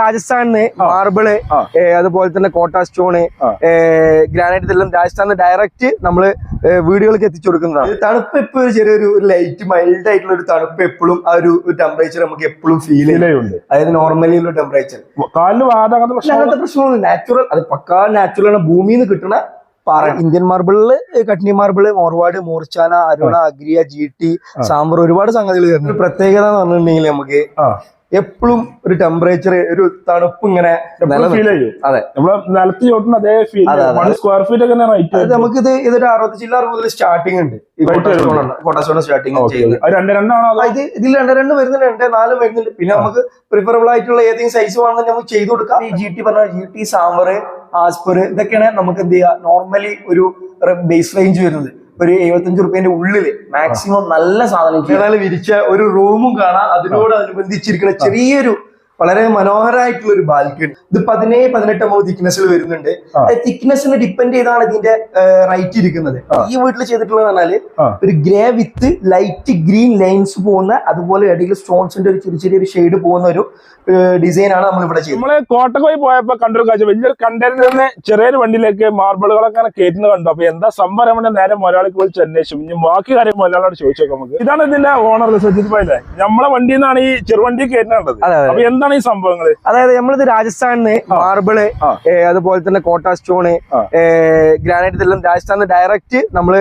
രാജസ്ഥാനിന്ന് marble അതുപോലെ തന്നെ കോട്ട സ്റ്റോണ് ഗ്രാനൈറ്റ് ഇതെല്ലാം രാജസ്ഥാനിന്ന് ഡയറക്റ്റ് നമ്മൾ വീടുകൾക്ക് എത്തിച്ചു കൊടുക്കുന്നതാണ്. തണുപ്പ് എപ്പോഴും ഒരു ചെറിയൊരു ലൈറ്റ് മൈൽഡ് ആയിട്ടുള്ള ഒരു തണുപ്പ് എപ്പോഴും ആ ഒരു ടെമ്പറേച്ചർ നമുക്ക് എപ്പോഴും ഫീൽ ചെയ്യുന്നുണ്ട് അതായത് നോർമലി ഉള്ള ടെമ്പറേച്ചർ കാലിന് അങ്ങനത്തെ പ്രശ്നം പ്രശ്നമൊന്നും നാച്ചുറൽ അത് പക്കാ നാച്ചുറൽ ആണ്. ഭൂമിയിൽ നിന്ന് കിട്ടുന്ന പാറ ഇന്ത്യൻ മാർബിളിൽ Katni marble Morwad മൂർച്ചാന Aruna അഗ്രിയ G T സാമ്പർ ഒരുപാട് സംഗതികൾ പ്രത്യേകത എന്ന് പറഞ്ഞിട്ടുണ്ടെങ്കിൽ നമുക്ക് ആ. എപ്പോഴും ഒരു ടെമ്പറേച്ചർ ഒരു തണുപ്പ് ഇങ്ങനെ. ഫീൽ ചെയ്യും. അതെ. നമ്മൾ നിലത്ത് ചോട്ടുന്ന അതേ ഫീൽ. വൺ സ്ക്വയർ ഫീറ്റ് ഒക്കെ റേറ്റ് അത് നമുക്കിത് ഇതൊരു അറുപത്തി ചില്ലാറ് മുതൽ സ്റ്റാർട്ടിംഗ് ഉണ്ട്. കോട്ടസ്റ്റോൺ സ്റ്റാർട്ടിംഗ് ചെയ്യുന്നത്. രണ്ട് രണ്ടാണോ ഇത് ഇതിൽ രണ്ട് രണ്ട് വരുന്നുണ്ട്. രണ്ട് നാല് വരുന്നുണ്ട്. പിന്നെ നമുക്ക് പ്രിഫറബിൾ ആയിട്ടുള്ള ഏതെങ്കിലും സൈസ് വേണമെങ്കിൽ നമുക്ക് ചെയ്തു കൊടുക്കാം. ഈ ജി ടി പറഞ്ഞ ജി ടി സാമ്പർ ആസ്പർ ഇതൊക്കെയാണ് നമുക്ക് എന്ത് ചെയ്യാം നോർമലി ഒരു ബേസ് റേഞ്ച് വരുന്നത്. ഒരു എഴുപത്തഞ്ച് റുപ്യന്റെ ഉള്ളിൽ മാക്സിമം നല്ല സാധനം വിരിച്ച ഒരു റൂമും കാണാം. അതിനോട് അനുബന്ധിച്ചിരിക്കുന്ന ചെറിയൊരു വളരെ മനോഹരമായിട്ടുള്ള ഒരു ബാൽക്കണി. ഇത് പതിനേഴ് പതിനെട്ടാമത് തിക്നെസ്സിൽ വരുന്നുണ്ട്. തിക്നെസ്സിന് ഡിപ്പെൻഡ് ചെയ്താണ് ഇതിന്റെ റൈറ്റ് ഇരിക്കുന്നത്. ഈ വീട്ടിൽ ചെയ്തിട്ടുള്ളത് പറഞ്ഞാൽ ഒരു grey with light green lines പോകുന്ന അതുപോലെ ഇടയിൽ സ്റ്റോൺസിന്റെ ഒരു ചെറിയ ചെറിയ ഷെയ്ഡ് പോകുന്ന ഒരു ഡിസൈൻ ആണ് നമ്മൾ ഇവിടെ ചെയ്യുന്നത് നമ്മൾ കോട്ടക്കോയി പോയപ്പോ കണ്ടൊരു കാഴ്ച. വലിയൊരു നിന്ന് ചെറിയൊരു വണ്ടിയിലേക്ക് മാർബിളുകളൊക്കെ കയറ്റുന്നത് കണ്ടു. അപ്പൊ എന്താ സംഭവം നമ്മുടെ നേരെ മലയാളിക്ക് വിളിച്ച് അന്വേഷിച്ചു. ഇനി ബാക്കി കാര്യം മലയാളോട് ചോദിച്ചു നമുക്ക്. ഇതാണ് ഇതിന്റെ ഓണർ സജിത് ഭായില്ലേ നമ്മളെ വണ്ടിയിൽ നിന്നാണ് ഈ ചെറുവണ്ടി കയറ്റുന്നത്. അപ്പൊ അതെ. എന്താണ് ഈ സംഭവങ്ങൾ അതായത് നമ്മളിത് രാജസ്ഥാനിന്ന് മാർബിൾ. അതുപോലെ തന്നെ കോട്ട സ്റ്റോണ് ഗ്രാനൈറ്റ് ഇതെല്ലാം രാജസ്ഥാനിൽ ഡയറക്റ്റ് നമ്മൾ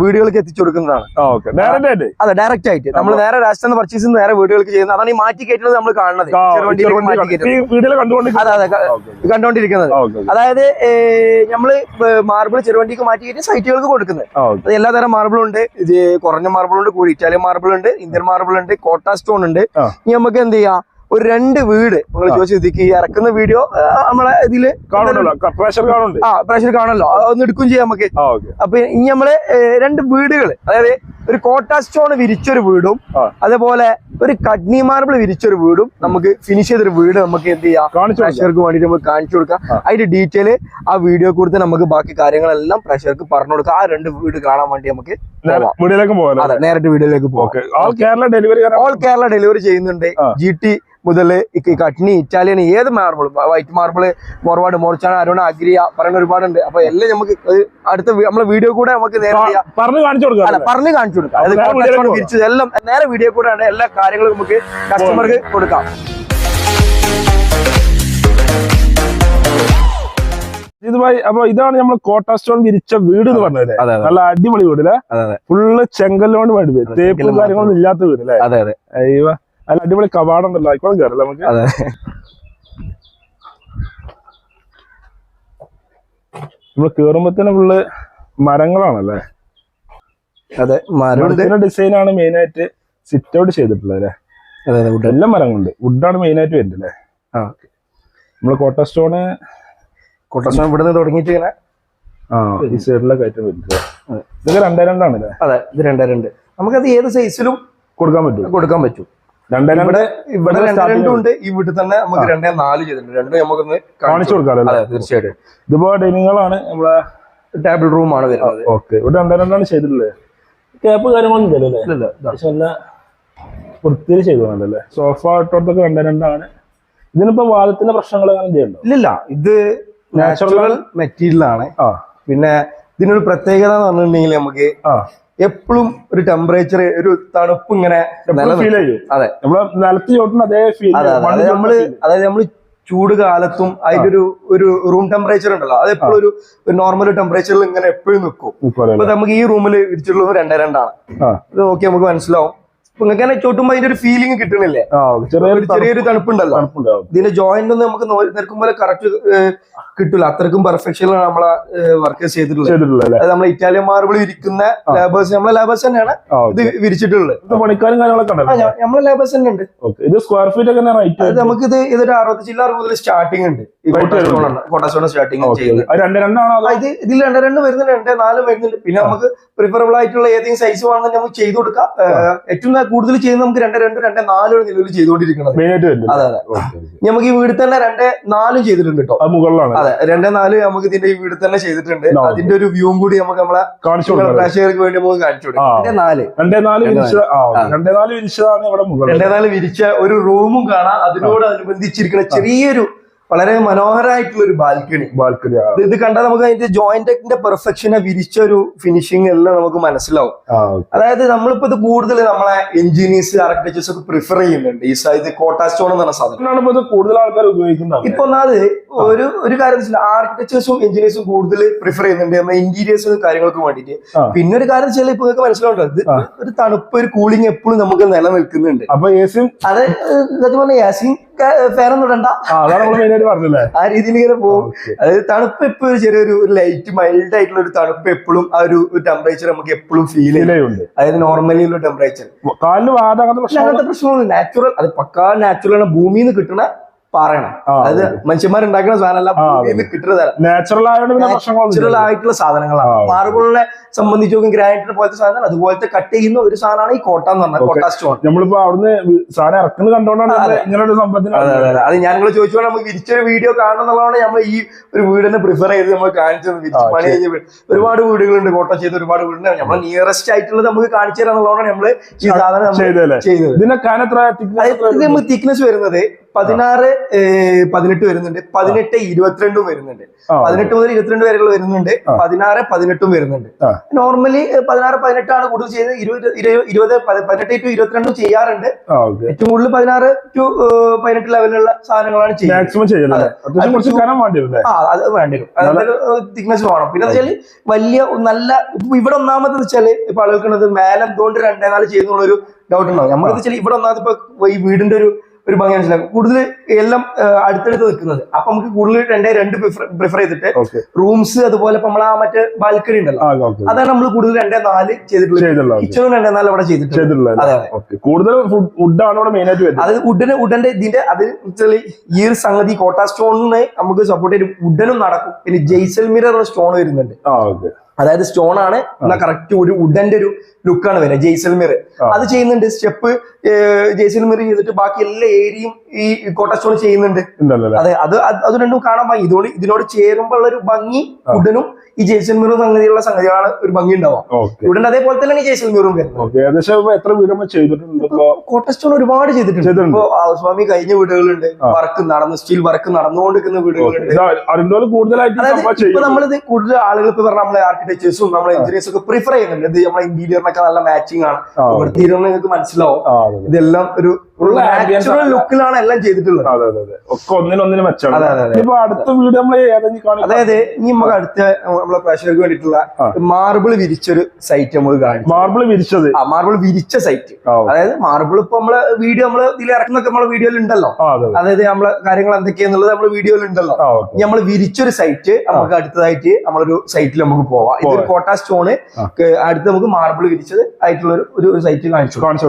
വീടുകൾക്ക് എത്തിച്ചു കൊടുക്കുന്നതാണ്. അതെ ഡയറക്റ്റ് ആയിട്ട്. നമ്മൾ നേരെ രാജസ്ഥാനിൽ പർച്ചേസ് ചെയ്യുന്ന നേരെ വീടുകൾക്ക് ചെയ്യുന്നത്. അതാണ് ഈ മാറ്റി കയറ്റുന്നത് നമ്മൾ കാണുന്നത്. കണ്ടുകൊണ്ടിരിക്കുന്നത്? അതെ അതെ ക- അതായത് നമ്മൾ മാർബിൾ ചെറുവണ്ടിക്ക് മാറ്റി കയറ്റി സൈറ്റുകൾക്ക് കൊടുക്കുന്നത്. അത് എല്ലാതരം മാർബിളും ഉണ്ട് ഇത് കുറഞ്ഞ മാർബിളുണ്ട് കൂടി ഇറ്റാലിയൻ മാർബിൾ ഉണ്ട് ഇന്ത്യൻ മാർബിൾ ഉണ്ട് കോട്ട സ്റ്റോൺ ഉണ്ട് ഇനി നമുക്ക് എന്ത് ചെയ്യാം? ഒരു രണ്ട് വീട്. നിങ്ങൾ ചോദിച്ചു ഇതിക്ക് ഈ ഇറക്കുന്ന വീഡിയോ നമ്മളെ ഇതിൽ പ്രഷർ കാണുന്നുണ്ട്. ആ പ്രഷർ കാണല്ലോ ഒന്ന് എടുക്കുകയും ചെയ്യാം നമുക്ക്. അപ്പൊ ഇനി നമ്മൾ രണ്ട് വീടുകൾ അതായത് ഒരു കോട്ട സ്റ്റോൺ വിരിച്ചൊരു വീടും. അതേപോലെ ഒരു കഡ്നി മാർബിൾ വിരിച്ചൊരു വീടും നമുക്ക് ഫിനിഷ് ചെയ്തൊരു വീട് നമുക്ക് എന്ത് ചെയ്യാം. പ്രഷർക്ക് വേണ്ടിട്ട് നമുക്ക് കാണിച്ചു കൊടുക്കാം. അതിന്റെ ഡീറ്റെയിൽ ആ വീഡിയോ കൊടുത്ത് നമുക്ക് ബാക്കി കാര്യങ്ങളെല്ലാം പ്രഷർക്ക് പറഞ്ഞു കൊടുക്കാം. ആ രണ്ട് വീട് കാണാൻ വേണ്ടി നമുക്ക് വീഡിയോയിലേക്ക് പോകാം അതെ നേരിട്ട് വീഡിയോയിലേക്ക് പോകാം Kerala delivery all Kerala delivery ചെയ്യുന്നുണ്ട്. ജി ടി മുതൽ കട്നി ഇറ്റാലിയൻ ഏത് മാർബിൾ വൈറ്റ് മാർബിൾ ഫോർവാർഡ് മോർച്ചാണ് അരുണ അഗ്രിയ പറയുന്ന ഒരുപാടുണ്ട്. അപ്പൊ എല്ലാം നമുക്ക് അടുത്ത നമ്മളെ വീഡിയോ കൂടെ നമുക്ക് പറഞ്ഞു കാണിച്ചു കൊടുക്കാം പറഞ്ഞു കാണിച്ചു കൊടുക്കാം. അതായത് എല്ലാം നേരെ വീഡിയോ കൂടെയാണ് എല്ലാ കാര്യങ്ങളും നമുക്ക് കസ്റ്റമർക്ക് കൊടുക്കാം. ഇതുമായി അപ്പൊ ഇതാണ് നമ്മൾ കോട്ട സ്റ്റോൺ വിരിച്ച വീട് എന്ന് പറഞ്ഞത് നല്ല അടിപൊളി വീടല്ലേ ഫുള്ള് ചെങ്കല്ലോണ്ട് വേണ്ടി വരും തേപ്പും കാര്യങ്ങളൊന്നും ഇല്ലാത്ത വീട് അല്ലേ? അതെ അതെ. അയ്യോ നല്ല അടിപൊളി കവാടം ഉണ്ടല്ലോ. ആയിക്കോളും കയറില്ല നമുക്ക്? അതെ. നമ്മൾ കേറുമ്പോ തന്നെ ഫുള്ള് മരങ്ങളാണല്ലേ? അതെ മരത്തിന്റെ ഡിസൈൻ ആണ് മെയിൻ ആയിട്ട് സിറ്റ് ഔട്ട് ചെയ്തിട്ടുള്ളത് അല്ലേ? അതെ അതെ വുഡ് എല്ലാം മരങ്ങളുണ്ട്. വുഡാണ് മെയിൻ ആയിട്ട് വരുന്നത് അല്ലേ? ആ നമ്മൾ കോട്ട സ്റ്റോണ് കോട്ട സ്റ്റോൺ ഇവിടെ നിന്ന് തുടങ്ങിയിട്ട് ഇങ്ങനെ ആ ഈ സൈഡിലൊക്കെ ആയിട്ട് വരുന്നത്. ഇതൊക്കെ രണ്ടേ രണ്ടാണ് അല്ലേ? അതെ ഇത് രണ്ടേ രണ്ട്. നമുക്കത് ഏത് സൈസിലും കൊടുക്കാൻ പറ്റും. കൊടുക്കാൻ പറ്റും. ഇവിടെ ഇവിടെ ഇവിടെ രണ്ടും ഉണ്ട് വീട്ടിൽ തന്നെ നമുക്ക് രണ്ടേ നാല് ചെയ്തിട്ടുണ്ട്. രണ്ടും നമുക്കൊന്ന് കാണിച്ചു കൊടുക്കാമല്ലോ അതെ തീർച്ചയായിട്ടും. ഇതിപ്പോ ഡൈനിങ്ങളാണ് നമ്മളെ ടേബിൾ റൂമാണ് ആണ് വരുന്നത്. ഓക്കെ ഇവിടെ രണ്ടേ രണ്ടാണ് ചെയ്തിട്ടുള്ളത്. ക്യാപ്പ് കാര്യങ്ങളൊന്നും. പക്ഷെ നല്ല വൃത്തിയിൽ ചെയ്തോണ്ടല്ലേ? സോഫ ഇട്ടോടത്തൊക്കെ രണ്ടേ രണ്ടാണ്. ഇതിനിപ്പോ വാദത്തിന്റെ പ്രശ്നങ്ങൾ ചെയ്യണ്ടോ ഇല്ലില്ല ഇത് നാച്ചുറൽ മെറ്റീരിയൽ ആണ്. ആ. പിന്നെ ഇതിനൊരു പ്രത്യേകത എന്ന് പറഞ്ഞിട്ടുണ്ടെങ്കിൽ നമുക്ക് ആ. എപ്പോഴും ഒരു ടെമ്പറേച്ചർ ഒരു തണുപ്പ് ഇങ്ങനെ ഫീൽ നിലനിൽക്കും. ചെയ്യും. അതെ. നമ്മളെ നിലത്ത് ചോട്ടുന്ന അതേ ഫീൽ അതെ അതെ. നമ്മൾ അതായത് നമ്മൾ ചൂട് കാലത്തും അതിന്റെ ഒരു ഒരു റൂം ടെമ്പറേച്ചർ ഉണ്ടല്ലോ. അത് എപ്പോഴും ഒരു നോർമൽ ടെമ്പറേച്ചറിൽ ഇങ്ങനെ എപ്പോഴും നിൽക്കും അപ്പൊ നമുക്ക് ഈ റൂമിൽ വിരിച്ചിട്ടുള്ളത് രണ്ടേ രണ്ടാണ്. ഇത് നോക്കി നമുക്ക് മനസ്സിലാവും. നിങ്ങൾക്ക് തന്നെ ചോട്ടുമ്പോ അതിന്റെ ഒരു ഫീലിംഗ് കിട്ടണില്ലേ? ചെറിയൊരു ചെറിയൊരു തണുപ്പുണ്ടല്ലോ. ഇതിന്റെ ജോയിന്റ് ഒന്നും നമുക്ക് നിൽക്കുമ്പോൾ കറക്റ്റ് കിട്ടില്ല അത്രക്കും പെർഫെക്ഷനിലാണ് നമ്മളെ വർക്കേഴ്സ് ചെയ്തിട്ടുള്ളത്. നമ്മൾ അല്ലേ? അത് നമ്മളെ ഇറ്റാലിയൻ മാർബിൾ ഇരിക്കുന്ന ലേബേഴ്സ് നമ്മളെ ലേബേഴ്സ് തന്നെയാണ് ഇത് വിരിച്ചിട്ടുള്ളത്. പണിക്കാരും കാര്യങ്ങളൊക്കെ നമ്മളെ ലേബേഴ്സ് തന്നെ ഉണ്ട്. ഇത് സ്ക്വയർ ഫീറ്റ് ഒക്കെ റേറ്റ് നമുക്ക് ഇത് ഇതൊരു അറുപത്തി ജില്ല മുതൽ സ്റ്റാർട്ടിംഗ് ഉണ്ട്. കോട്ടാസോണ സ്റ്റാർട്ടിംഗ് ഇത് ഇതിൽ രണ്ട് രണ്ട് വരുന്നുണ്ട്. രണ്ട് നാല് വരുന്നുണ്ട്. പിന്നെ നമുക്ക് പ്രിഫറബിൾ ആയിട്ടുള്ള ഏതെങ്കിലും സൈസ് വേണമെങ്കിൽ നമുക്ക് ചെയ്തു കൊടുക്കാം. ഏറ്റവും കൂടുതൽ ചെയ്യുന്നത് നമുക്ക് രണ്ട് രണ്ട് രണ്ട് നാലും നിലവിൽ ചെയ്തുകൊണ്ടിരിക്കുന്നത്. അതെ അതെ. നമുക്ക് ഈ വീട് തന്നെ രണ്ട് നാലും ചെയ്തിട്ടുണ്ട് കേട്ടോ മുകളിലാണ്. അതെ രണ്ട് നാല് നമുക്ക് ഇതിന്റെ ഈ വീട് തന്നെ ചെയ്തിട്ടുണ്ട്. അതിന്റെ ഒരു വ്യൂവും കൂടി നമുക്ക് നമ്മളെ കാണിച്ചു പ്രേക്ഷകർക്ക് വേണ്ടി നമുക്ക് കാണിച്ചു കൊടുക്കാം. ആ. ഇതിന്റെ നാല്. രണ്ടേ നാല് രണ്ടേ ആ ആ. രണ്ടേ നാല് വിരിച്ചതാണ് ഇവിടെ മുകളിൽ. രണ്ടേ നാല് വിരിച്ച ഒരു റൂമും കാണാം. അതിനോട് അനുബന്ധിച്ചിരിക്കുന്ന ചെറിയൊരു വളരെ മനോഹരമായിട്ടുള്ള ഒരു ബാൽക്കണി. ബാൽക്കണി ഇത് കണ്ടാൽ നമുക്ക് അതിന്റെ ജോയിന്റിന്റെ പെർഫെക്ഷനെ വിരിച്ച ഒരു ഫിനിഷിംഗ് എല്ലാം നമുക്ക് മനസ്സിലാവും. അതായത് നമ്മളിപ്പോ ഇത് കൂടുതൽ നമ്മളെ എഞ്ചിനീയേഴ്സ് ആർക്കിടെക്ചേഴ്സ് ഒക്കെ പ്രിഫർ ചെയ്യുന്നുണ്ട്. ഈ സൈഡ് ഇത് കോട്ടാ സ്റ്റോൺ എന്ന് പറഞ്ഞ സാധനം. കൂടുതൽ ആൾക്കാർ ഉപയോഗിക്കുന്നത്. ഇപ്പൊ ഒന്നാമത് ഒരു ഒരു കാര്യം ആർക്കിടെക്ചേഴ്സും എഞ്ചിനീയേഴ്സും കൂടുതൽ പ്രിഫർ ചെയ്യുന്നുണ്ട്. ഇന്റീരിയേഴ്സും കാര്യങ്ങൾക്ക് വേണ്ടിയിട്ട്. ആ. പിന്നെ ഒരു കാര്യം വെച്ചാൽ ഇപ്പൊ നിങ്ങൾക്ക് ഇത് ഒരു തണുപ്പ് ഒരു കൂളിംഗ് എപ്പോഴും നമുക്ക് നിലനിൽക്കുന്നുണ്ട്. അപ്പൊ എ സിയും അതെ സത്യം പറഞ്ഞ യാസിൻ ഫാനൊന്നും ഇടണ്ട. പറഞ്ഞില്ലേ? ആ രീതിയിൽ ഇങ്ങനെ പോകും അതായത് തണുപ്പ് എപ്പോഴും ചെറിയൊരു ഒരു ലൈറ്റ് മൈൽഡ് ആയിട്ടുള്ള ഒരു തണുപ്പ് എപ്പോഴും ആ ഒരു ടെമ്പറേച്ചർ നമുക്ക് എപ്പോഴും ഫീൽ ചെയ്യുന്നുണ്ട് അതായത് നോർമലി ഉള്ള ടെമ്പറേച്ചർ അങ്ങനത്തെ പ്രശ്നം പ്രശ്നമൊന്നും നാച്ചുറൽ അത് പക്കാ നാച്ചുറൽ ആണ്. ഭൂമിയിൽ നിന്ന് കിട്ടുന്ന പാറയാണ് അതായത് മനുഷ്യന്മാരുണ്ടാക്കുന്ന സാധനമല്ല ഭൂമിയിൽ നിന്ന് കിട്ടുന്നതല്ല നാച്ചുറൽ ആയിട്ടുള്ള സാധനങ്ങളാണ്. പാറകളുടെ മാർബിളിനെ സംബന്ധിച്ച് നോക്കും ഗ്രാനൈറ്റ് പോലത്തെ സാധനം അതുപോലത്തെ കട്ട് ചെയ്യുന്ന ഒരു സാധനമാണ് ഈ കോട്ട എന്ന് പറഞ്ഞാൽ. കോട്ട സ്റ്റോൺ. നമ്മളിപ്പോ അവിടുന്ന് സാധനം ഇറക്കുന്നത് കണ്ടോണ്ടാണ് ഇങ്ങനൊരു സംഭവത്തിന് അതെ ഞാൻ നിങ്ങൾ നമുക്ക് വിരിച്ചൊരു വീഡിയോ കാണണമെന്നുള്ളതാണ് നമ്മൾ ഈ ഒരു വീടിനെ പ്രിഫർ ചെയ്ത് നമ്മൾ കാണിച്ചത്. വിരിച്ച് പണി. കഴിഞ്ഞ വീട് ഒരുപാട് വീടുകളുണ്ട്. കോട്ട ചെയ്ത് ഒരുപാട് വീടുണ്ട്. നമ്മൾ നിയറസ്റ്റ് ആയിട്ടുള്ളത് നമുക്ക് കാണിച്ചു തരാന്നുള്ളതാണ് നമ്മൾ ഈ സാധനം ചെയ്തത്. ഇതിന്റെ നമുക്ക് തിക്നെസ് വരുന്നത് പതിനാറ് പതിനെട്ട് വരുന്നുണ്ട്. പതിനെട്ട് ഇരുപത്തിരണ്ടും വരുന്നുണ്ട്. പതിനെട്ട് മുതൽ ഇരുപത്തിരണ്ട് വരെയുള്ള വരുന്നുണ്ട്. പതിനാറ് പതിനെട്ടും വരുന്നുണ്ട്. നോർമലി പതിനാറ് പതിനെട്ടാണ് കൂടുതൽ ചെയ്യുന്നത്. ഇരുപത് ഇരു- ഇരുപത് പതി- പതിനെട്ട് ടു ഇരുപത്തിരണ്ടും ചെയ്യാറുണ്ട്. ഏറ്റവും കൂടുതൽ പതിനാറ് ടു പതിനെട്ട് ലെവലിലുള്ള സാധനങ്ങളാണ് ചെയ്യുന്നത്. അതെ. വേണ്ടി വരും തിക്നെസ് വേണം. പിന്നെ വെച്ചാൽ വലിയ നല്ല ഇവിടെ ഒന്നാമത് വെച്ചാൽ ഇപ്പൊ ആളുകൾക്കുള്ളത് മേലെ എന്തുകൊണ്ട് രണ്ടേ നാല് ചെയ്യുന്നുള്ള ഒരു ഡൗട്ട് ഉണ്ടാവും. നമ്മൾ വെച്ചാൽ ഇവിടെ ഒന്നാമത് ഇപ്പൊ ഈ വീടിന്റെ ഒരു ഒരു ഭംഗി മനസ്സിലാക്കും. കൂടുതൽ എല്ലാം അടുത്തടുത്ത് നിൽക്കുന്നത്. അപ്പൊ നമുക്ക് കൂടുതൽ രണ്ടേ രണ്ട് പ്രിഫർ ചെയ്തിട്ട് റൂംസ് അതുപോലെ ഇപ്പൊ നമ്മളെ ആ മറ്റേ ബാൽക്കണി ഉണ്ടല്ലോ. അതാണ് നമ്മൾ കൂടുതൽ രണ്ടേ നാല് ചെയ്തിട്ടുള്ളത്. കിച്ചണും രണ്ടേ നാല് അവിടെ ചെയ്തിട്ടുണ്ട് ചെയ്തിട്ടുള്ള അതെ അതെ. ഓക്കെ കൂടുതൽ വുഡാണ് ഇവിടെ മെയിൻ ആയിട്ട് അത് വുഡിന് വുഡന്റെ ഇതിന്റെ അത് ഈ ഒരു സംഗതി കോട്ട സ്റ്റോണിനെ നമുക്ക് സപ്പോർട്ട് ചെയ്ത് വുഡനും നടക്കും. പിന്നെ ജയ്സൽമീർ എന്ന സ്റ്റോൺ വരുന്നുണ്ട്. അതായത് സ്റ്റോൺ ആണ്. എന്നാ കറക്റ്റ് ഒരു വുഡന്റെ ഒരു ലുക്കാണ് വരുന്നത് ജയ്സൽമീർ. അത് ചെയ്യുന്നുണ്ട്. സ്റ്റെപ്പ് ജയ്സൽമീർ ചെയ്തിട്ട് ബാക്കി എല്ലാ ഏരിയയും ഈ കോട്ടസ്റ്റോൺ ചെയ്യുന്നുണ്ട്. അതെ അത് അത് രണ്ടും കാണാൻ ഭംഗി ഇതോട് ഇതിനോട് ചേരുമ്പോൾ ഉള്ള ഒരു ഭംഗി ഉടനും ഈ മെറും സംഗതിയുള്ള സംഗതികളാണ് ഒരു ഭംഗി ഉണ്ടാവുക. ഉടൻ അതേപോലെ തന്നെ ഈ ജയ്സൽമീറും വരുന്നത്. ഓക്കെ ഏകദേശം ഇപ്പൊ എത്ര വീട് നമ്മൾ ചെയ്തിട്ടുണ്ട് ഇപ്പൊ? കോട്ട സ്റ്റോൺ ഒരുപാട് ചെയ്തിട്ടുണ്ട്. ഇപ്പൊ സ്വാമി കഴിഞ്ഞ വീടുകളുണ്ട്. വർക്ക് നടന്ന് സ്റ്റിൽ വർക്ക് നടന്നുകൊണ്ടിരിക്കുന്ന വീടുകളുണ്ട്. കൂടുതലായിട്ട് ഇപ്പൊ നമ്മളിത് കൂടുതൽ ആളുകൾ ഇപ്പൊ പറഞ്ഞ നമ്മളെ ആർക്കിടെക്ചേഴ്സും നമ്മളെ എഞ്ചിനീയേഴ്സും ഒക്കെ പ്രിഫർ ചെയ്യുന്നുണ്ട്. ഇത് നമ്മളെ ഇന്റീരിയറിനൊക്കെ നല്ല മാച്ചിങ് ആണ്. നിങ്ങൾക്ക് മനസ്സിലാവും. ഇതെല്ലാം ഒരു നാച്ചുറൽ ലുക്കിലാണ് എല്ലാം ചെയ്തിട്ടുള്ളത്. അതെ അതെ അതെ. ഒക്കെ ഒന്നിനൊന്നിന്. ഇപ്പൊ അടുത്ത വീട് നമ്മൾ ഏതെങ്കിലും അതായത് ഇനി നമുക്ക് അടുത്ത നമ്മളെ പ്രേക്ഷകർക്ക് വേണ്ടിയിട്ടുള്ള. മാർബിൾ വിരിച്ചൊരു സൈറ്റ് നമ്മൾ കാണും മാർബിൾ വിരിച്ചത്? ആ മാർബിൾ വിരിച്ച സൈറ്റ് അതായത് മാർബിൾ ഇപ്പൊ നമ്മളെ വീഡിയോ നമ്മൾ ഇതിൽ ഇറക്കുന്നൊക്കെ നമ്മളെ വീഡിയോയിൽ ഉണ്ടല്ലോ. അതായത് നമ്മളെ കാര്യങ്ങൾ എന്തൊക്കെയാന്നുള്ളത് നമ്മളെ വീഡിയോയിൽ ഉണ്ടല്ലോ. ഇനി നമ്മൾ വിരിച്ചൊരു സൈറ്റ് നമുക്ക് അടുത്തതായിട്ട് നമ്മളൊരു സൈറ്റിൽ നമുക്ക് പോവാം. ഇതൊരു കോട്ട സ്റ്റോണ്. അടുത്ത് നമുക്ക് മാർബിൾ വിരിച്ചത് ആയിട്ടുള്ള ഒരു- സൈറ്റ് കാണിച്ചു കാണിച്ചു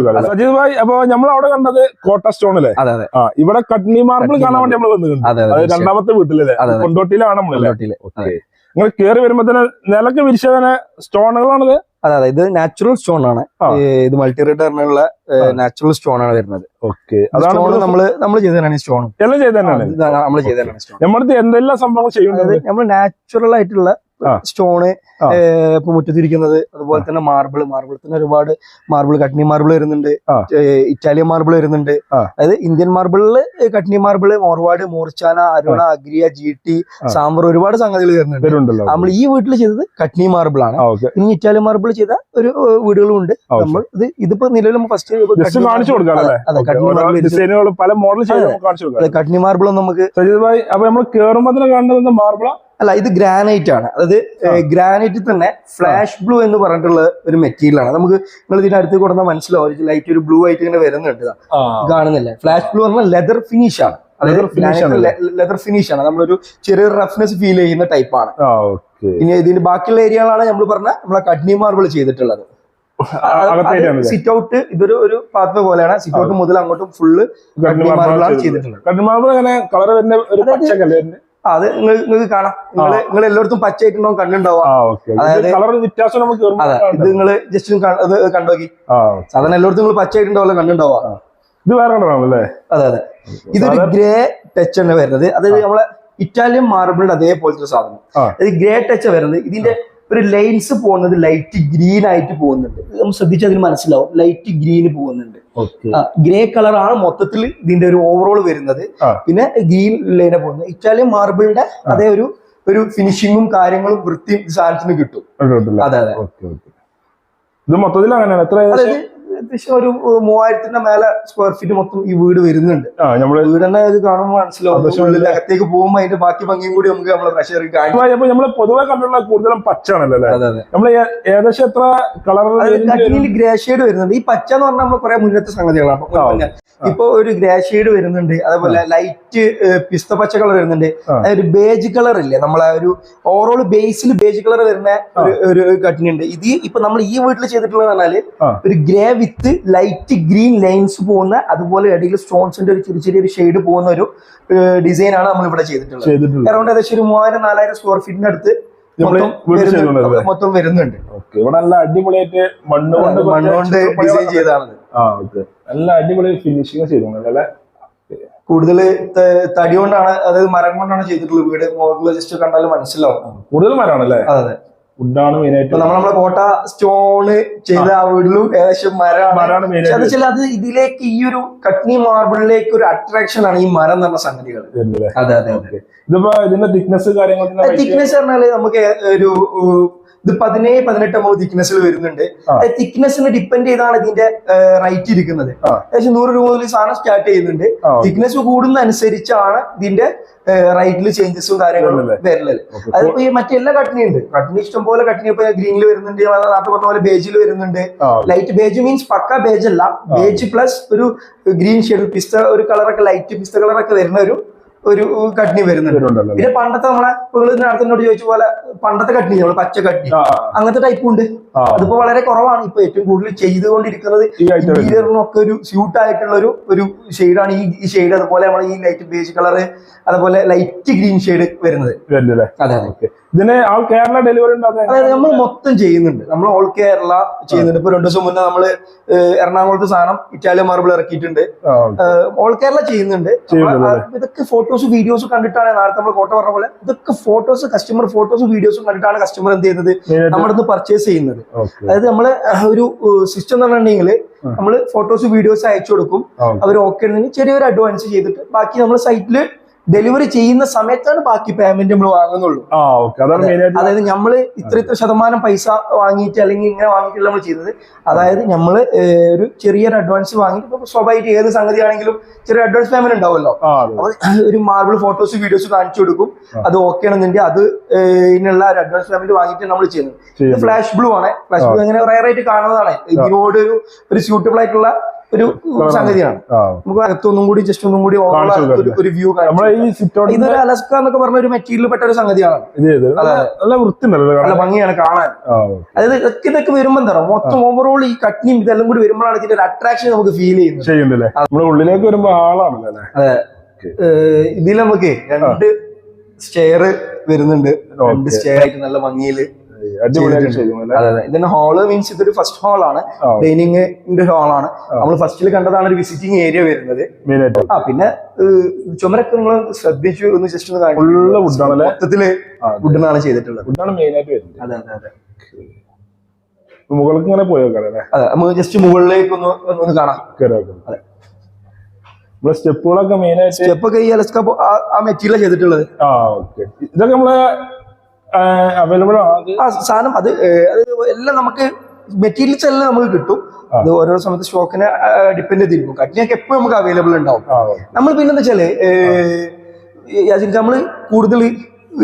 അപ്പൊ നമ്മൾ അവിടെ കണ്ടത് കോട്ട സ്റ്റോൺ അല്ലേ? അതെ അതെ. ആ ഇവിടെ കട്നി മാർബിൾ കാണാൻ വേണ്ടി നമ്മൾ വന്നിട്ടുണ്ട്. രണ്ടാമത്തെ വീട്ടിലല്ലേ. കൊണ്ടോട്ടിയിലാണ് നമ്മളല്ലേ കൊണ്ടോട്ടിയിൽ. ഓക്കെ. നിങ്ങൾ കേറി വരുമ്പോ തന്നെ നിലയ്ക്ക് വിരിച്ചതിന് സ്റ്റോണുകളാണത്? അതെ അതെ. ഇത് നാച്ചുറൽ സ്റ്റോൺ ആണ്. ഇത് മൾട്ടി റിട്ടേണിനുള്ള നാച്ചുറൽ സ്റ്റോൺ ആണ് വരുന്നത്. ഓക്കെ. അതാണ് ഇവിടെ നമ്മൾ ചെയ്തതാണ് സ്റ്റോൺ എല്ലാം ചെയ്ത് തന്നെയാണ്. നമ്മൾ ചെയ്തതാണ് സ്റ്റോൺ നമ്മുടെ എന്തെല്ലാം സംഭവങ്ങൾ ചെയ്യുന്നത് നമ്മൾ നാച്ചുറൽ ആയിട്ടുള്ള. സ്റ്റോണ്. ഇപ്പൊ മുറ്റത്തിരിക്കുന്നത്. അതുപോലെ തന്നെ മാർബിൾ മാർബിൾ തന്നെ ഒരുപാട് മാർബിൾ കട്നി മാർബിൾ വരുന്നുണ്ട്. ഇറ്റാലിയൻ മാർബിൾ വരുന്നുണ്ട്. അതായത് ഇന്ത്യൻ മാർബിളിൽ Katni marble Morwad മോർച്ചാന Aruna അഗ്രിയ G T. സാമ്പർ ഒരുപാട് സംഗതികൾ വരുന്നുണ്ട്. നമ്മൾ ഈ വീട്ടിൽ ചെയ്തത് കട്നി മാർബിൾ ആണ് ഇനി ഇറ്റാലിയൻ മാർബിൾ ചെയ്ത ഒരു വീടുകളും ഉണ്ട്. നമ്മൾ ഇത് ഇതിപ്പോ നിലവിൽ നമ്മൾ ഫസ്റ്റ് കാണിച്ചു കൊടുക്കാം മാർബിൾ പല മോഡൽ കട്നി മാർബിളും നമുക്ക് അപ്പൊ നമ്മൾ കേറുമ്പോ തന്നെ കാണുന്നത് മാർബിള? അല്ല ഇത് ഗ്രാനൈറ്റ് ആണ്. അതായത് ഗ്രാനൈറ്റിൽ തന്നെ ഫ്ലാഷ് ബ്ലൂ എന്ന് പറഞ്ഞിട്ടുള്ള ഒരു മെറ്റീരിയൽ ആണ്. നമുക്ക് നിങ്ങൾ ഇതിന്റെ അടുത്ത് കൊടുത്താൽ മനസ്സിലാവും. ലൈറ്റ് ഒരു ബ്ലൂ ആയിട്ട് ഇങ്ങനെ വരുന്നുണ്ട്. കാണുന്നില്ല? ഫ്ലാഷ് ബ്ലൂ പറഞ്ഞാൽ ലെതർ ഫിനിഷ് ആണ്? ലെതർ ഫിനിഷ് ആണ് നമ്മളൊരു ചെറിയ റഫ്നെസ് ഫീൽ ചെയ്യുന്ന ടൈപ്പ് ആണ്. ഇനി ഇതിന്റെ ബാക്കിയുള്ള ഏരിയകളാണ് നമ്മൾ പറഞ്ഞ നമ്മളെ കഡ്നി മാർബിൾ ചെയ്തിട്ടുള്ളത്. സിറ്റ് ഔട്ട് ഇതൊരു ഒരു പാത്വ പോലെയാണ്. സിറ്റ് ഔട്ട് മുതൽ അങ്ങോട്ടും ഫുള്ള് കഡ്നി മാർബിൾ ആണ് ചെയ്തിട്ടുള്ളത്. മാർബിൾ അങ്ങനെ കളർ വരുന്ന ഒരു പച്ച അത് നിങ്ങൾക്ക് കാണാം. നിങ്ങൾ നിങ്ങൾ എല്ലായിടത്തും പച്ചയായിട്ടുണ്ടാവും ഓക്കെ. അതായത് വ്യത്യാസം നമുക്ക് അതെ ഇത് നിങ്ങൾ ജസ്റ്റ് കണ്ടോക്കി. സാധാരണ എല്ലായിടത്തും നിങ്ങൾ പച്ചയായിട്ടുണ്ടാവില്ല കണ്ണുണ്ടാവുക. ഇത് വേറെ അതെ അതെ. ഇതൊരു ഗ്രേ ടച്ച് ആണ് വരുന്നത്. അതായത് നമ്മളെ ഇറ്റാലിയൻ മാർബിളിന്റെ അതേപോലത്തെ സാധനം. ഇത് ഗ്രേ ടച്ച് വരുന്നത്. ഇതിന്റെ ഒരു ലൈൻസ് പോകുന്നത് ലൈറ്റ് ഗ്രീൻ ആയിട്ട് പോകുന്നുണ്ട്. നമ്മൾ ശ്രദ്ധിച്ചാൽ അതിന് മനസ്സിലാവും. ലൈറ്റ് ഗ്രീൻ പോകുന്നുണ്ട്. ഗ്രേ കളറാണ് മൊത്തത്തിൽ ഇതിന്റെ ഒരു ഓവറോൾ വരുന്നത്. പിന്നെ ഗ്രീൻ ലൈനെ പോകുന്നത്. ഇറ്റാലിയൻ മാർബിളിന്റെ അതേ ഒരു ഒരു ഫിനിഷിങ്ങും കാര്യങ്ങളും വൃത്തിയും സാധനത്തിന് കിട്ടും. അതെ അതെ ഇത് മൊത്തത്തിൽ അങ്ങനെയാണ്. എത്ര ഏകദേശം ഒരു മൂവായിരത്തിന്റെ മേലെ സ്ക്വയർ ഫീറ്റ് മൊത്തം ഈ വീട് വരുന്നുണ്ട്. വീട് തന്നെ ഇത് കാണുമ്പോൾ മനസ്സിലാവും. ഉള്ളിൽ അകത്തേക്ക് പോകുമ്പോൾ അതിന്റെ ബാക്കി ഭംഗിയും കൂടി നമുക്ക് നമ്മളെ പ്രഷർ കാണും. നമ്മൾ പൊതുവെ കണ്ടുള്ള കൂടുതലും പച്ചാണല്ലോ നമ്മൾ ഏകദേശം എത്ര കളർ ഗ്രേ ഷെയ്ഡ് വരുന്നുണ്ട്. ഈ പച്ച എന്ന് പറഞ്ഞാൽ നമ്മൾ കുറെ മുന്നത്തെ സംഗതികളാണ് ഇപ്പൊ ഒരു ഗ്രേ ഷെയ്ഡ് വരുന്നുണ്ട്. അതേപോലെ ലൈറ്റ് പിസ്ത പച്ച കളർ വരുന്നുണ്ട്. ഒരു ബേജ് കളർ ഇല്ലേ? നമ്മളെ ഒരു ഓവറോൾ ബേസിൽ ബേജ് കളർ വരുന്ന ഒരു കട്ടിങ് കട്ടിനി ഉണ്ട് ഇത് ഇപ്പൊ നമ്മൾ ഈ വീട്ടിൽ ചെയ്തിട്ടുള്ളത് പറഞ്ഞാൽ ഒരു grey with light green lines പോകുന്ന അതുപോലെ ഇടയിൽ സ്റ്റോൺസിന്റെ ഒരു ചെറിയ ചെറിയ ഷെയ്ഡ് പോകുന്ന ഒരു ഡിസൈൻ ആണ് നമ്മൾ ഇവിടെ ചെയ്തിട്ടുള്ളത്. അറൗണ്ട് ഏകദേശം ഒരു മൂവായിരം നാലായിരം സ്ക്വയർ ഫീറ്റിന് അടുത്ത് മൊത്തം വരുന്നുണ്ട്. ഇവിടെ നല്ല അടിപൊളിയായിട്ട് മണ്ണ് കൊണ്ട് മണ്ണ് കൊണ്ട് ഡിസൈൻ ചെയ്താണ് നല്ല അടിപൊളി ഫിനിഷിങ് ചെയ്തിട്ടുണ്ട് അല്ലേ? കൂടുതൽ തടി കൊണ്ടാണ് അതായത് മരം കൊണ്ടാണ് ചെയ്തിട്ടുള്ളത്. വീട് മുകളിൽ ജസ്റ്റ് കണ്ടാൽ മനസ്സിലാവും. കൂടുതൽ മരമാണല്ലേ? അതെ. വുഡാണ് മെയിൻ ആയിട്ട് നമ്മൾ കോട്ട സ്റ്റോണ് ചെയ്ത ആ. വീട്ടിലും ഏകദേശം മരമാണ്. മരമാണ് മെയിൻ അത് ആയിട്ട്. വെച്ചാൽ അത് ഇതിലേക്ക് ഈ ഒരു കട്നി മാർബിളിലേക്ക് ഒരു അട്രാക്ഷൻ ആണ് ഈ മരം എന്ന് പറഞ്ഞ സംഗതികൾ അതെ അതെ ഇതിപ്പോ ഇതിന്റെ തിക്നെസ് കാര്യങ്ങൾ തിക്നെസ് പറഞ്ഞാൽ നമുക്ക് ഒരു ഇത് പതിനേഴ് പതിനെട്ട് അമ്പത് തിക്നെസ്സിൽ വരുന്നുണ്ട്. തിക്നെസ്സിന് ഡിപ്പെൻഡ് ചെയ്താണ് ഇതിന്റെ റൈറ്റ് ഇരിക്കുന്നത്. ഏകദേശം നൂറ് രൂപ മുതൽ സാധനം സ്റ്റാർട്ട് ചെയ്യുന്നുണ്ട്. തിക്നെസ് കൂടുന്ന അനുസരിച്ചാണ് ഇതിന്റെ റൈറ്റിൽ ചേഞ്ചസും കാര്യങ്ങളും വരുന്നത്. അതിപ്പോ ഈ മറ്റെല്ലാ കട്ടിനി ഉണ്ട്. കട്ടിനി ഇഷ്ടം പോലെ കട്ടിനി ഇപ്പൊ ഗ്രീനിൽ വരുന്നുണ്ട്. നേരത്തെ പറഞ്ഞ പോലെ ബേജിൽ വരുന്നുണ്ട്. ലൈറ്റ് ബേജ് മീൻസ് പക്ക ബേജ് അല്ല. ബേജ് പ്ലസ് ഒരു ഗ്രീൻ ഷെയ്ഡ് പിസ്ത ഒരു കളറൊക്കെ ലൈറ്റ് പിസ്ത കളറൊക്കെ വരുന്ന ഒരു ഒരു കട്നി വരുന്നുണ്ട്. പിന്നെ പണ്ടത്തെ നമ്മളെ നിങ്ങൾ നേരത്തെ എന്നോട് ചോദിച്ച പോലെ പണ്ടത്തെ കട്നി പച്ച കട്നി അങ്ങനത്തെ ടൈപ്പ് ഉണ്ട്. അതിപ്പോ വളരെ കുറവാണ്. ഇപ്പൊ ഏറ്റവും കൂടുതൽ ചെയ്തുകൊണ്ടിരിക്കുന്നത് ഇന്റീരിയറിനൊക്കെ ഒരു സ്യൂട്ട് ആയിട്ടുള്ള ഒരു ഒരു ഷെയ്ഡാണ് ഈ ഈ ഷെയ്ഡ് അതുപോലെ നമ്മൾ ഈ ലൈറ്റ് ബേജ് കളർ അതുപോലെ ലൈറ്റ് ഗ്രീൻ ഷെയ്ഡ് വരുന്നത്. അതെ അതെ. ഇതിന് കേരള ഡെലിവറി നമ്മൾ മൊത്തം ചെയ്യുന്നുണ്ട്. നമ്മൾ ഓൾ കേരള ചെയ്യുന്നുണ്ട്. ഇപ്പൊ രണ്ടു ദിവസം മുന്നേ നമ്മൾ എറണാകുളത്ത് സാധനം ഇറ്റാലിയൻ മാർബിൾ ഇറക്കിയിട്ടുണ്ട്. ഓൾ കേരള ചെയ്യുന്നുണ്ട്. ചെയ്യുന്നുണ്ട് ഇതൊക്കെ ഫോട്ടോസ് വീഡിയോസ് കണ്ടിട്ടാണ് നേരത്തെ നമ്മൾ കോട്ട പറഞ്ഞ പോലെ ഇതൊക്കെ ഫോട്ടോസ് കസ്റ്റമർ ഫോട്ടോസും വീഡിയോസും കണ്ടിട്ടാണ് കസ്റ്റമർ എന്ത് ചെയ്യുന്നത്? നമ്മുടെ പർച്ചേസ് ചെയ്യുന്നത്. അതായത് നമ്മൾ ഒരു സിസ്റ്റം എന്ന് പറഞ്ഞിട്ടുണ്ടെങ്കിൽ നമ്മൾ ഫോട്ടോസ് വീഡിയോസ് അയച്ചു കൊടുക്കും. അവർ ഓക്കെ ഉണ്ടെങ്കിൽ ചെറിയൊരു അഡ്വാൻസ് ചെയ്തിട്ട് ബാക്കി നമ്മൾ സൈറ്റിൽ ഡെലിവറി ചെയ്യുന്ന സമയത്താണ് ബാക്കി പേയ്മെന്റ് നമ്മൾ വാങ്ങുന്നുള്ളൂ. അതായത് നമ്മൾ ഇത്ര ഇത്ര ശതമാനം പൈസ വാങ്ങിയിട്ട് അല്ലെങ്കിൽ ഇങ്ങനെ വാങ്ങിയിട്ടില്ല നമ്മൾ ചെയ്യുന്നത് അതായത് നമ്മൾ ഒരു ചെറിയൊരു അഡ്വാൻസ് വാങ്ങിയിട്ട് സ്വാഭാവികമായിട്ട് ഏത് സംഗതി ആണെങ്കിലും ചെറിയ അഡ്വാൻസ് പേയ്മെന്റ് ഉണ്ടാവുമല്ലോ. ഒരു മാർബിൾ ഫോട്ടോസ് വീഡിയോസ് കാണിച്ചു കൊടുക്കും. അത് ഓക്കെ ആണെന്നുണ്ടെങ്കിൽ അത് ഇതിനുള്ള ഒരു അഡ്വാൻസ് പേയ്മെന്റ് വാങ്ങിയിട്ട് നമ്മൾ ചെയ്യുന്നത്. ചെയ്യുന്നു. ഫ്ലാഷ് ബ്ലൂ ആണ്. ഫ്ലാഷ് ബ്ലൂ അങ്ങനെ റയർ ആയിട്ട് കാണുന്നതാണ്. ഇതിനോട് ഒരു സ്യൂട്ടബിൾ ആയിട്ടുള്ള ഒരു സംഗതിയാണ്. നമുക്ക് അകത്തൊന്നും കൂടി ജസ്റ്റ് ഒന്നും കൂടി ഒരു വ്യൂ ഇതൊരു അലസ്ക എന്നൊക്കെ പറഞ്ഞ ഒരു മെറ്റീരിയൽ പെട്ട ഒരു സംഗതിയാണ്. നല്ല വൃത്തിയുണ്ടല്ലോ ഭംഗിയാണ് കാണാൻ. അതായത് ഇതൊക്കെ ഇതൊക്കെ വരുമ്പോ എന്താ മൊത്തം ഓവറോൾ ഈ കട്ടിയും ഇതെല്ലാം കൂടി വരുമ്പോഴാണ് ഇതിന്റെ ഒരു അട്രാക്ഷൻ നമുക്ക് ഫീൽ ചെയ്യുന്നത്. ഉള്ളിലേക്ക് വരുമ്പോ ആളാണല്ലോ അതെ. ഇതിൽ നമുക്ക് രണ്ട് സ്റ്റെയർ വരുന്നുണ്ട്. രണ്ട് സ്റ്റെയർ ആയിട്ട് നല്ല ഭംഗിയിൽ അതെ ഇതിന്റെ ഹാൾ മീൻസ് ഇതൊരു ഫസ്റ്റ് ഹാളാണ് ഡൈനിങ് ഡൈനിങ്ങിന്റെ ഹാളാണ് നമ്മൾ ഫസ്റ്റിൽ കണ്ടതാണ് ഒരു വിസിറ്റിംഗ് ഏരിയ വരുന്നത്. ആ പിന്നെ ചുമരൊക്കെ നിങ്ങൾ ശ്രദ്ധിച്ചു ഒന്ന് ജസ്റ്റ് ഒന്ന് കാണിച്ചു മൊത്തത്തിൽ വുഡിനാണ് ചെയ്തിട്ടുള്ളത്. വുഡാണ് മെയിൻ ആയിട്ട് വരുന്നത്. അതെ അതെ അതെ. മുകളിലേക്ക് ഇങ്ങനെ പോയോ അല്ലേ? അതെ നമുക്ക് ജസ്റ്റ് മുകളിലേക്ക് ഒന്ന് ഒന്ന് കാണാം. അതെ. നമ്മളെ സ്റ്റെപ്പുകളൊക്കെ മെയിൻ ആയിട്ട് സ്റ്റെപ്പൊക്കെ ഈ അലസ്ക ആ മെറ്റീരിയൽ ചെയ്തിട്ടുള്ളത്. ആ ഓക്കെ ഇതൊക്കെ നമ്മളെ അവൈലബിൾ ആണ് ആ സാധനം അത് എല്ലാം നമുക്ക് മെറ്റീരിയൽസ് എല്ലാം നമുക്ക് കിട്ടും. അത് ഓരോ സമയത്ത് സ്റ്റോക്കിനെ ഡിപ്പെൻഡ് ചെയ്തിരിക്കും. കട്ടിനൊക്കെ എപ്പോഴും നമുക്ക് അവൈലബിൾ ഉണ്ടാവും. നമ്മൾ പിന്നെ വെച്ചാൽ നമ്മൾ കൂടുതൽ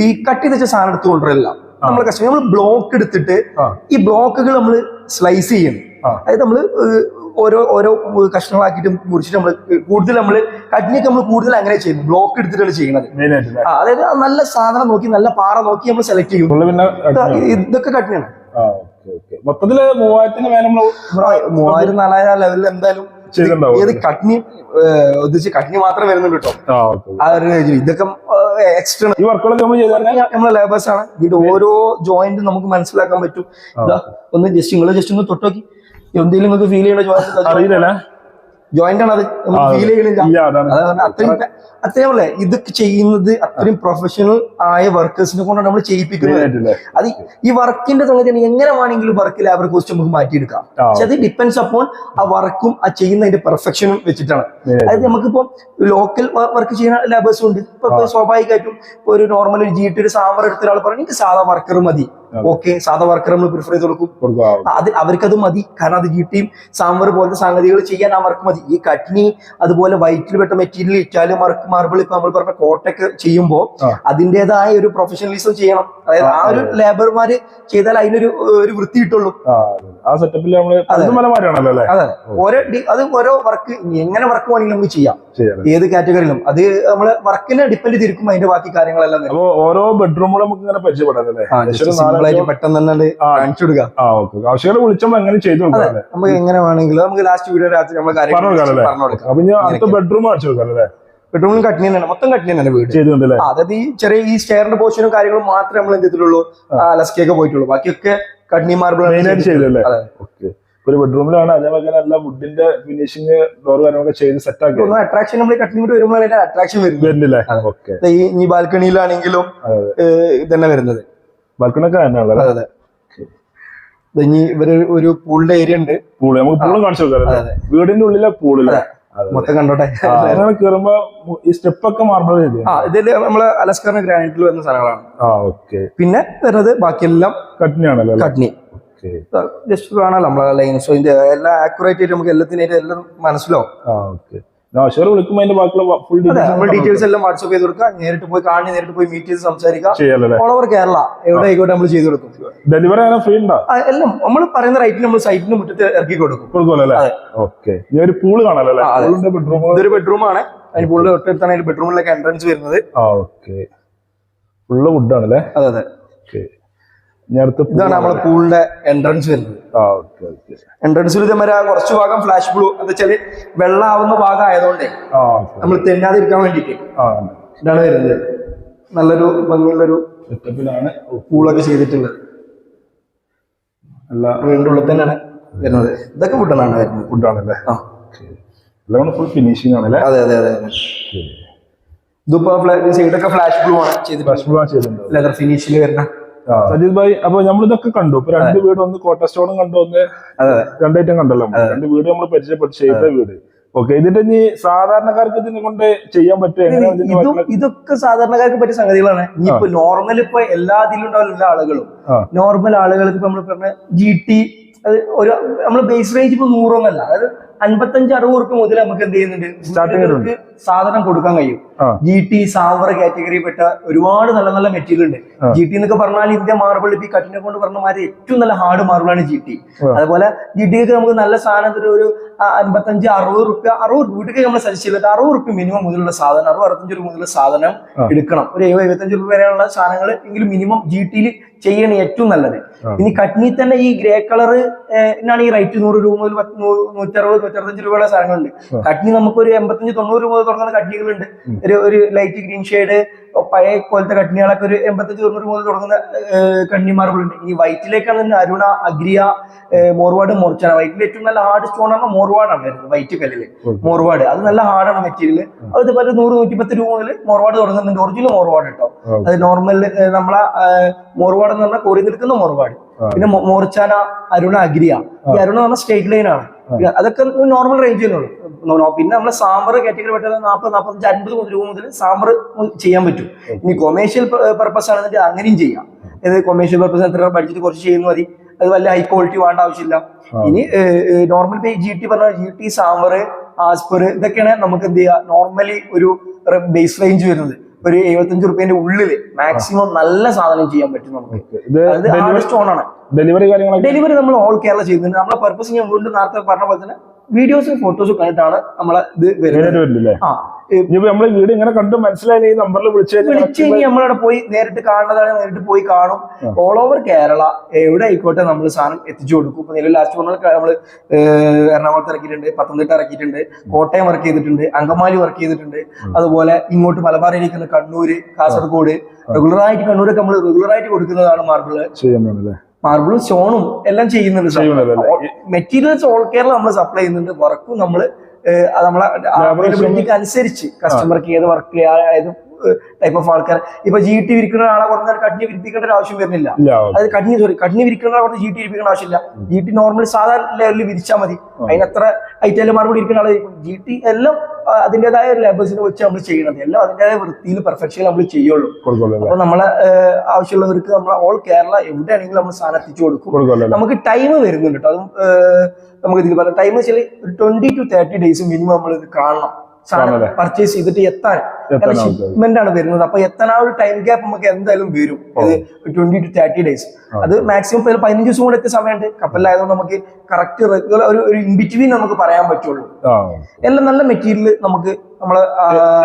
ഈ കട്ട് ചെയ്ത് വെച്ച സാധനം എടുത്ത് കൊണ്ടുവരില്ല നമ്മൾ കസ്റ്റമർ നമ്മൾ ബ്ലോക്ക് എടുത്തിട്ട്. ഈ ബ്ലോക്കുകൾ നമ്മൾ സ്ലൈസ് ചെയ്യണം. അതായത് നമ്മൾ ഓരോ ഓരോ കഷ്ണങ്ങളാക്കിയിട്ട് മുറിച്ചിട്ട് നമ്മൾ കൂടുതൽ നമ്മൾ കട്ടിനൊക്കെ നമ്മൾ കൂടുതൽ അങ്ങനെ ചെയ്യുന്നു. ബ്ലോക്ക് എടുത്തിട്ടാണ് ചെയ്യുന്നത് അതായത് നല്ല സാധനം നോക്കി നല്ല പാറ നോക്കി നമ്മൾ സെലക്ട് ചെയ്യും. ഇതൊക്കെ ഓക്കെ മൊത്തത്തിൽ മൂവായിരത്തിന് മേലെ മൂവായിരം നാലായിരം ലെവലിൽ എന്തായാലും ഏത് കട്നി ഉദ്ദേശിച്ച് കട്നി മാത്രം വരുന്നുണ്ട് കേട്ടോ. ഇതൊക്കെ എക്സ്റ്റേണൽ ഈ വർക്കുകളൊക്കെ നമ്മൾ ചെയ്താൽ നമ്മളെ ലേബേഴ്സ് ആണ്. ഇതിന്റെ ഓരോ ജോയിന്റ് നമുക്ക് മനസ്സിലാക്കാൻ പറ്റും. ഒന്ന് ജസ്റ്റ് നിങ്ങൾ ജസ്റ്റ് ഒന്ന് തൊട്ടോക്കി. എന്തെങ്കിലും നിങ്ങൾക്ക് ഫീൽ ചെയ്യണ അറിയില്ലല്ലേ? ജോയിന്റ് ആണ് അത് ഫീൽ ചെയ്യണില്ല. അത്രയും അത്രയും അല്ലേ ഇതൊക്കെ ചെയ്യുന്നത് അത്രയും പ്രൊഫഷണൽ ആയ വർക്കേഴ്സിനെ കൊണ്ടാണ് നമ്മൾ ചെയ്യിപ്പിക്കുന്നത്. അത് ഈ വർക്കിന്റെ സംഗതി എങ്ങനെ വേണമെങ്കിലും വർക്ക് ലാബർ കോസ്റ്റ് നമുക്ക് മാറ്റിയെടുക്കാം. പക്ഷെ അത് ഡിപ്പെൻസ് അപ്പോൺ ആ വർക്കും ആ ചെയ്യുന്നതിന്റെ പെർഫെക്ഷനും വെച്ചിട്ടാണ്. അതായത് നമുക്കിപ്പോ ലോക്കൽ വർക്ക് ചെയ്യുന്ന ലാബേഴ്സും ഉണ്ട്. ഇപ്പൊ സ്വാഭാവികമായിട്ടും ഒരു നോർമൽ ഒരു ജി ടി ഒരു സാമ്പാർ എടുത്ത ഒരാൾ പറഞ്ഞു എനിക്ക് സാധാ വർക്കർ മതി. ഓക്കെ സാധാ വർക്കർ നമ്മൾ പ്രിഫർ ചെയ്ത് കൊടുക്കും. അത് അവർക്കത് മതി. കാരണം അത് ജി സാമ്പർ പോലത്തെ സംഗതികൾ ചെയ്യാൻ അവർക്ക് വർക്ക് മതി. ഈ കട്ടിനി അതുപോലെ വൈറ്റിൽ പെട്ട മെറ്റീരിയൽ ഇറ്റാലിയൻ വർക്ക് മാർബിൾ ഇപ്പൊ നമ്മൾ പറഞ്ഞ കോട്ടൊക്കെ ചെയ്യുമ്പോൾ. അതിന്റെതായ ഒരു പ്രൊഫഷണലിസം ചെയ്യണം. അതായത് ആ ഒരു ലേബർമാര് ചെയ്താൽ അതിനൊരു ഒരു വൃത്തി കിട്ടുള്ളൂ. ആ സെറ്റപ്പിൽ നമ്മൾ അത്. ഓരോ അത് ഓരോ വർക്ക് എങ്ങനെ വർക്ക് വേണമെങ്കിലും നമുക്ക് ചെയ്യാം. ഏത് കാറ്റഗറിയിലും അത് നമ്മൾ വർക്കിനെ ഡിപ്പെൻഡ് ചെയ്തിരിക്കും അതിന്റെ ബാക്കി കാര്യങ്ങളെല്ലാം ഓരോ ബെഡ്റൂമുകളും നമുക്ക് ഇങ്ങനെ പരിചയപ്പെടാം നാലഞ്ചോ- പെട്ടെന്ന് തന്നെ കാണിച്ചു കൊടുക്കാം ആ ഓക്കെ ആവശ്യങ്ങൾ വിളിച്ചപ്പോ എങ്ങനെ ചെയ്തു കൊടുക്കാം നമുക്ക് എങ്ങനെ വേണമെങ്കിലും നമുക്ക് ലാസ്റ്റ് വീഡിയോ രാത്രി നമ്മൾ പറഞ്ഞു പറഞ്ഞു കൊടുക്കാം. അപ്പൊ ഞാൻ അടുത്ത ബെഡ്റൂം അടിച്ചു കൊടുക്കാം അല്ലേ? ബെഡ്റൂമിൽ കട്ടിനി തന്നെയാണ് മൊത്തം കട്ടിനി തന്നെയാണ് വീട്. ചെയ്തിട്ടുണ്ട് അല്ലേ ആ, അതായത് ഈ ചെറിയ ഈ സ്റ്റെയറിന്റെ പോർഷനും കാര്യങ്ങളും മാത്രമേ നമ്മൾ എന്ത് ചെയ്തിട്ടുള്ളൂ ലസ്കിയൊക്കെ പോയിട്ടുള്ളൂ. ബാക്കിയൊക്കെ കട്ടിനി മാർബിൾ ചെയ്തല്ലേ ഓക്കെ. ഒരു ബെഡ്റൂമിലാണ് അതേപോലെ തന്നെ വുഡിന്റെ ഫിനിഷിങ് ഡോർ കാര്യങ്ങളൊക്കെ ചെയ്ത് സെറ്റ് ആക്കി. അട്രാക്ഷൻ നമ്മൾ കട്ടിനി കൂടി വരുമ്പോഴാണ് അട്രാക്ഷൻ വരുന്നത്. ഈ ബാൽക്കണിയിലാണെങ്കിലും ഇതന്നെ വരുന്നത്. ബാൽക്കണൊക്കെ അതെ ഇനി ഇവർ ഒരു പൂളിന്റെ ഏരിയ ഉണ്ട്. പൂൾ നമുക്ക് പൂളും കാണിച്ചു കൊടുക്കാം വീടിന്റെ ഉള്ളിലെ പൂളില്ലേ. മൊത്തം കണ്ടോട്ടെ. കേറുമ്പോ ഈ സ്റ്റെപ്പ് ഒക്കെ മാർബിൾ ഇതിൽ നമ്മൾ അലസ്കാറിന് ഗ്രാനൈറ്റിൽ വരുന്ന സാധനങ്ങളാണ് ആ ഓക്കെ പിന്നെ വരുന്നത് ബാക്കിയെല്ലാം കട്നി ആണല്ലോ കട്നി ജസ്റ്റ് കാണാലോ നമ്മളെ ലൈൻസ് എല്ലാം ആക്യുറേറ്റ് ആയിട്ട് നമുക്ക് എല്ലാത്തിനായിട്ട് എല്ലാം മനസ്സിലാവും. ആ ഓക്കെ ആവശ്യം വിളിക്കുമ്പോ അതിന്റെ ബാക്കിയുള്ള ഫുൾ അതെ നമ്മൾ ഡീറ്റെയിൽസ് എല്ലാം വാട്സ്ആപ്പ് ചെയ്ത് കൊടുക്കുക. നേരിട്ട് പോയി കാണി നേരിട്ട് പോയി മീറ്റ് ചെയ്ത് സംസാരിക്കുക. ചെയ്യാലല്ലേ? ഓൾ ഓവർ കേരള എവിടെ ആയിക്കോട്ടെ നമ്മൾ ചെയ്ത് കൊടുക്കും. ഡെലിവറി അങ്ങനെ ഫ്രീ ഉണ്ടോ? എല്ലാം നമ്മൾ പറയുന്ന റൈറ്റിന് നമ്മൾ സൈറ്റിന് മുറ്റത്ത് ഇറക്കി കൊടുക്കും. കൊടുക്കുമല്ലോ അല്ലേ? അതെ. ഓക്കെ ഇനി ഒരു പൂൾ കാണാലോ ബെഡ്റൂം അതെ. ഇതൊരു ബെഡ്റൂം ആണ്. അതിന് പൂളിന്റെ തൊട്ടടുത്താണ് അതിന്റെ ബെഡ്റൂമിലേക്ക് എൻട്രൻസ് വരുന്നത്. ഓക്കെ ഫുള്ള് വുഡാണല്ലേ അതെ അതെ. ഓക്കെ pool ഇതാണ് നമ്മളെ പൂളിന്റെ എൻട്രൻസ് വരുന്നത്. എൻട്രൻസിൽ ഇതേമാതിരി കുറച്ച് ഭാഗം ഫ്ലാഷ് ബ്ലൂ എന്താ വെച്ചാൽ വെള്ളമാവുന്ന ഭാഗം ആയതുകൊണ്ടേ നമ്മൾ തെന്നാതിരിക്കാൻ വേണ്ടിട്ട് ഇതാണ് വരുന്നത്. നല്ലൊരു ഭംഗിയുള്ളൊരു സെറ്റപ്പിലാണ് പൂളൊക്കെ ചെയ്തിട്ടുള്ളത്. നല്ല വീണ്ടും ഉള്ളിൽ തന്നെയാണ് വരുന്നത്. ഇതൊക്കെ ഫുഡാണ് വരുന്നത്. ഫുഡാണല്ലേ ആ. എല്ലാം ഫുൾ ഫിനിഷിംഗ് ആണല്ലേ? അതെ അതെ അതെ അതെ. ഇതിപ്പോ സൈഡൊക്കെ ഫ്ലാഷ് ബ്ലൂ ആണ് ചെയ്ത് ഫ്ലാഷ് ബ്ലൂ ആണ് ചെയ്തിട്ടുണ്ട് ലെതർ ഫിനിഷിൽ വരുന്ന സജിത് ഭായി അപ്പൊ നമ്മൾ ഇതൊക്കെ കണ്ടു. ഇപ്പൊ രണ്ട് വീട് ഒന്ന് കോട്ടസ്റ്റോണും കണ്ടു ഒന്ന് അതെ രണ്ടായിട്ടും കണ്ടല്ലോ. രണ്ട് വീട് നമ്മൾ പരിചയപ്പെട്ട് ചെയ്ത വീട്. ഓക്കെ ഇതിന്റെ ഇനി സാധാരണക്കാർക്ക് ഇതിനെ കൊണ്ട് ചെയ്യാൻ പറ്റും ഇതൊക്കെ സാധാരണക്കാർക്ക് പറ്റിയ സംഗതികളാണ്. ഇനിയിപ്പോ നോർമൽ ഇപ്പൊ എല്ലാ ഇതിലും ഉണ്ടാവില്ല എല്ലാ ആളുകളും. നോർമൽ ആളുകൾക്ക് നമ്മൾ പറഞ്ഞ ജി ടി ഒരു നമ്മൾ ബേസ് റേഞ്ച് ഇപ്പൊ നൂറൊന്നല്ല. അതായത് അൻപത്തഞ്ച് അറുപത് റുപ്യ മുതൽ നമുക്ക് എന്ത് ചെയ്യുന്നുണ്ട്? സാധനം കൊടുക്കാൻ കഴിയും. ജി ടി സാവർ കാറ്റഗറി പെട്ട ഒരുപാട് നല്ല നല്ല മെറ്റീരിയൽ ഉണ്ട്. ജി ടി എന്നൊക്കെ പറഞ്ഞാൽ ഇന്ത്യ മാർബിൾ ഇപ്പൊ കട്ടിനെ കൊണ്ട് പറഞ്ഞ മാതിരി ഏറ്റവും നല്ല ഹാർഡ് മാർബിളാണ് ജി ടി അതുപോലെ ജി ടി നമുക്ക് നല്ല സാധനം ഒരു അൻപത്തഞ്ച് അറുപത് റുപ്യ അറുപത് വീട്ടിലേക്ക് നമ്മൾ സജസ്റ്റ് ചെയ്തിട്ട് അറുപത് റുപ്യ മിനിമം മുതലുള്ള സാധനം അറുപത് അറുപത്തഞ്ച് രൂപ മുതലുള്ള സാധനം. എടുക്കണം ഒരു എഴുപത് എഴുപത്തഞ്ച് രൂപ വരെയുള്ള സാധനങ്ങൾ എങ്കിലും മിനിമം ജി ടിയിൽ ചെയ്യണ ഏറ്റവും നല്ലത്. ഇനി കട്നി തന്നെ ഈ ഗ്രേ കളർ എന്നാണ് ഈ റേറ്റ് നൂറ് രൂപ മുതൽ നൂറ്ററുപത് നൂറ്ററുപത്തഞ്ച് രൂപയുടെ സാധനങ്ങളുണ്ട്. കട്നി നമുക്ക് ഒരു എൺപത്തഞ്ച് തൊണ്ണൂറ് രൂപ മുതൽ തുടങ്ങുന്ന കട്നികളുണ്ട് ഒരു ഒരു ലൈറ്റ് ഗ്രീൻ ഷെയ്ഡ് പഴയ പോലത്തെ കണ്ണികളൊക്കെ ഒരു എൺപത്തഞ്ച് തൊണ്ണൂറ് മുതൽ തുടങ്ങുന്ന കണ്ണി മാർബിൾ ഉണ്ട് ഇനി വൈറ്റിലേക്കാണ് തന്നെ അരുണ അഗ്രിയ മോർവാഡ് മോർച്ചാണ് വൈറ്റിൽ ഏറ്റവും നല്ല ഹാർഡ് സ്റ്റോൺ ആണ് മോർവാഡാണ് വരുന്നത് വൈറ്റ് കല്ലിൽ. മോർവാഡ്. അത് നല്ല ഹാർഡാണ് മെറ്റീരിയൽ അത് ഇതുപോലെ നൂറ് നൂറ്റിപ്പത്ത് രൂപ മുതൽ മോർവാഡ് തുടങ്ങുന്നുണ്ട്. ഒറിജിനൽ മോർവാഡ് കേട്ടോ. അത് നോർമൽ നമ്മളെ മോർവാഡ് എന്ന് പറഞ്ഞാൽ കോറി നിൽക്കുന്ന മോർവാഡ്. പിന്നെ മോർച്ചാന അരുണ അഗ്രിയ. ഈ അരുണ പറഞ്ഞ സ്റ്റേറ്റ് ലൈൻ ആണ്. അതൊക്കെ നോർമൽ റേഞ്ചിലുള്ളൂ പിന്നെ നമ്മളെ സാമ്പാർ കാറ്റഗറി പെട്ടത് നാൽപ്പത് നാൽപ്പത്തഞ്ച് അൻപത് രൂപ മുതൽ സാമ്പാർ ചെയ്യാൻ പറ്റും. ഇനി കൊമേഴ്ഷ്യൽ പർപ്പസ് ആണെന്നുണ്ടെങ്കിൽ അങ്ങനെയും ചെയ്യാം. ഇത് കൊമേഴ്ഷ്യൽ പർപ്പസ് എത്ര ബഡ്ജറ്റ് കുറച്ച് ചെയ്യുന്ന മതി. അത് വല്ല ഹൈ ക്വാളിറ്റി വേണ്ട ആവശ്യമില്ല. ഇനി നോർമൽ പേ ജി ടി പറഞ്ഞ ജി ടി സാമ്പാർ ആസ്പർ ഇതൊക്കെയാണ് നമുക്ക് എന്ത് ചെയ്യുക നോർമലി ഒരു ബേസ് റേഞ്ച് വരുന്നത്. ഒരു എഴുപത്തഞ്ച് റുപ്യന്റെ ഉള്ളിൽ മാക്സിമം നല്ല സാധനം ചെയ്യാൻ പറ്റും നമുക്ക്. സ്റ്റോൺ ആണ്. ഡെലിവറി കാര്യങ്ങളൊക്കെ? ഡെലിവറി നമ്മൾ ഓൾ കേരള ചെയ്യുന്നുണ്ട് നമ്മളെ പർപ്പസ് ഞാൻ വീണ്ടും നേരത്തെ പറഞ്ഞ പോലെ തന്നെ വീഡിയോസും ഫോട്ടോസും കണ്ടിട്ടാണ് നമ്മളെ ഇത് വരുന്നത്. ആ. ഇനിയിപ്പോ നമ്മളെ വീട് ഇങ്ങനെ കണ്ട് മനസ്സിലായി ഈ നമ്പറിൽ വിളിച്ചു വിളിച്ചു കഴിഞ്ഞാൽ നമ്മളവിടെ പോയി നേരിട്ട് കാണുന്നതാണ് നേരിട്ട് പോയി കാണും. ഓൾ ഓവർ കേരള എവിടെ ആയിക്കോട്ടെ നമ്മൾ സാധനം എത്തിച്ചു കൊടുക്കും. ഇപ്പൊ നിലവിൽ ലാസ്റ്റ് പറഞ്ഞാൽ നമ്മൾ എറണാകുളത്ത് ഇറക്കിയിട്ടുണ്ട് പത്തനംതിട്ട ഇറക്കിയിട്ടുണ്ട് കോട്ടയം വർക്ക് ചെയ്തിട്ടുണ്ട് അങ്കമാലി വർക്ക് ചെയ്തിട്ടുണ്ട്. അതുപോലെ ഇങ്ങോട്ട് മലബാറിലേക്ക് കണ്ണൂര് കാസർഗോഡ്. റെഗുലർ ആയിട്ട് കണ്ണൂരൊക്കെ നമ്മൾ റെഗുലർ ആയിട്ട് കൊടുക്കുന്നതാണ് മാർബിൾ ചെയ്യുന്നുണ്ടല്ലേ മാർബിളും സ്റ്റോണും എല്ലാം ചെയ്യുന്നുണ്ട്? മെറ്റീരിയൽസ് ഓൾ കേരള നമ്മൾ സപ്ലൈ ചെയ്യുന്നുണ്ട്. വർക്കും നമ്മൾ നമ്മളെ അവൈലബിലിറ്റിക്ക് അനുസരിച്ച് കസ്റ്റമർക്ക് ഏത് വർക്ക് ഏത് ടൈപ്പ് ഓഫ് ആൾക്കാർ ഇപ്പൊ ജി ടി വിരിക്കുന്ന ആളെ കുറഞ്ഞ കഠിന വിരിപ്പിക്കേണ്ട ഒരു ആവശ്യം വരുന്നില്ല. അതായത് കഠിന സോറി കഠിന വിരിക്കുന്ന ആളെ കുറച്ച് ജി ടി വിരിപ്പിക്കേണ്ട ആവശ്യമില്ല. ജി ടി നോർമൽ സാധാരണ ലെവലിൽ വിരിച്ചാൽ മതി. അതിനത്ര ഐറ്റം മറുപടി ഇരിക്കുന്ന ആളെ ജി ടി എല്ലാം അതിന്റെതായ ലേബേഴ്സിനെ വെച്ച് നമ്മൾ ചെയ്യണത് എല്ലാം അതിന്റേതായ വൃത്തിയിൽ പെർഫെക്ഷനിൽ നമ്മൾ ചെയ്യുള്ളൂ. അപ്പൊ നമ്മളെ ആവശ്യമുള്ളവർക്ക് നമ്മൾ ഓൾ കേരള എവിടെയാണെങ്കിലും നമ്മൾ സാധനം എത്തിച്ചു കൊടുക്കും. നമുക്ക് ടൈം വരുന്നുണ്ട് കേട്ടോ അതും നമുക്ക് ഇതിൽ പറയാം ടൈം വെച്ചാൽ twenty to thirty days minimum നമ്മൾ ഇത് കാണണം. സാധനം പർച്ചേസ് ചെയ്തിട്ട് എത്താൻ. ഷിപ്മെന്റ് ആണ് വരുന്നത്. അപ്പൊ എത്ര ആ ഒരു ടൈം ഗ്യാപ്പ് നമുക്ക് എന്തായാലും വരും. ഇത് ട്വന്റി ടു തേർട്ടി ഡേയ്സ് അത് മാക്സിമം പതിനഞ്ച് ദിവസം കൂടെ എത്തിയ സമയമുണ്ട്. കപ്പലിലായതുകൊണ്ട് നമുക്ക് കറക്റ്റ് റെഗുലർ ഒരു ഒരു ഇൻ ബിറ്റ്വീൻ നമുക്ക് പറയാൻ പറ്റുള്ളൂ. എല്ലാം നല്ല മെറ്റീരിയൽ നമുക്ക് നമ്മൾ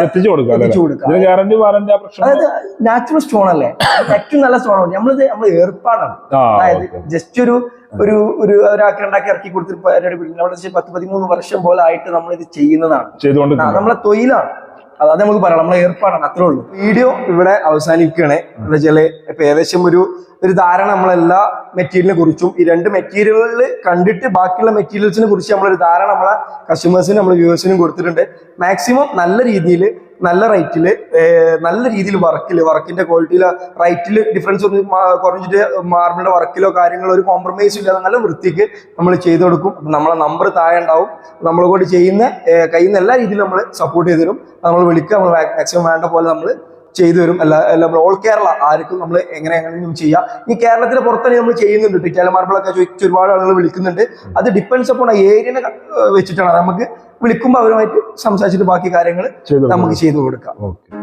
എത്തിച്ചു കൊടുക്കാം അതായത് നാച്ചുറൽ സ്റ്റോൺ അല്ലേ? ഏറ്റവും നല്ല സ്റ്റോൺ ആണ്. നമ്മളിത് നമ്മൾ ഏർപ്പാടാണ്. അതായത് ജസ്റ്റ് ഒരു ഒരു ഒരു ഒരാൾക്ക് ഉണ്ടാക്കി ഇറക്കി കൊടുത്തിട്ട് പത്ത് പതിമൂന്ന് വർഷം പോലെ ആയിട്ട് നമ്മൾ ഇത് ചെയ്യുന്നതാണ് നമ്മളെ തൊഴിലാണ്. അതായത് നമുക്ക് പറയാം നമ്മളെ ഏർപ്പാടാണ്. അത്രേ ഉള്ളൂ. വീഡിയോ ഇവിടെ അവസാനിക്കുകയാണ്. എന്താ വെച്ചാൽ ഇപ്പൊ ഏകദേശം ഒരു ഒരു ധാരണ നമ്മളെല്ലാ മെറ്റീരിയലിനെ കുറിച്ചും ഈ രണ്ട് മെറ്റീരിയലുകളിൽ കണ്ടിട്ട് ബാക്കിയുള്ള മെറ്റീരിയൽസിനെ കുറിച്ച് നമ്മളൊരു ധാരണ നമ്മളെ കസ്റ്റമേഴ്സിനും നമ്മളെ വ്യൂവേഴ്സിനും കൊടുത്തിട്ടുണ്ട്. മാക്സിമം നല്ല രീതിയിൽ നല്ല റേറ്റിൽ നല്ല രീതിയിൽ വർക്കിൽ വർക്കിന്റെ ക്വാളിറ്റിയിൽ റേറ്റിൽ ഡിഫറൻസ് ഒന്നും കുറഞ്ഞിട്ട് മാർബിളിന്റെ വർക്കിലോ കാര്യങ്ങളോ ഒരു കോംപ്രമൈസ് ഇല്ലാതെ നല്ല വൃത്തിക്ക് നമ്മൾ ചെയ്തു കൊടുക്കും. നമ്മളെ നമ്പർ താഴെ ഉണ്ടാവും. നമ്മളെ കൊണ്ട് ചെയ്യുന്ന കഴിയുന്ന എല്ലാ രീതിയിലും നമ്മൾ സപ്പോർട്ട് ചെയ്തു തരും. നമ്മൾ വിളിക്കുക നമ്മൾ മാക്സിമം വേണ്ട പോലെ നമ്മൾ ചെയ്തു തരും. എല്ലാ നമ്മൾ ഓൾ കേരള ആർക്കും നമ്മൾ എങ്ങനെ എങ്ങനെയും ചെയ്യാം. ഈ കേരളത്തിന് പുറത്തന്നെ നമ്മൾ ചെയ്യുന്നുണ്ട് ടിറ്റാല മാർബിളൊക്കെ ചോദിച്ച് ഒരുപാട് ആളുകൾ വിളിക്കുന്നുണ്ട്. അത് ഡിപ്പെൻസ് അപ്പോൾ ഏരിയനെ വെച്ചിട്ടാണ്. നമുക്ക് വിളിക്കുമ്പോൾ അവരുമായിട്ട് സംസാരിച്ചിട്ട് ബാക്കി കാര്യങ്ങൾ നമുക്ക് ചെയ്തു കൊടുക്കാം. ഓക്കെ.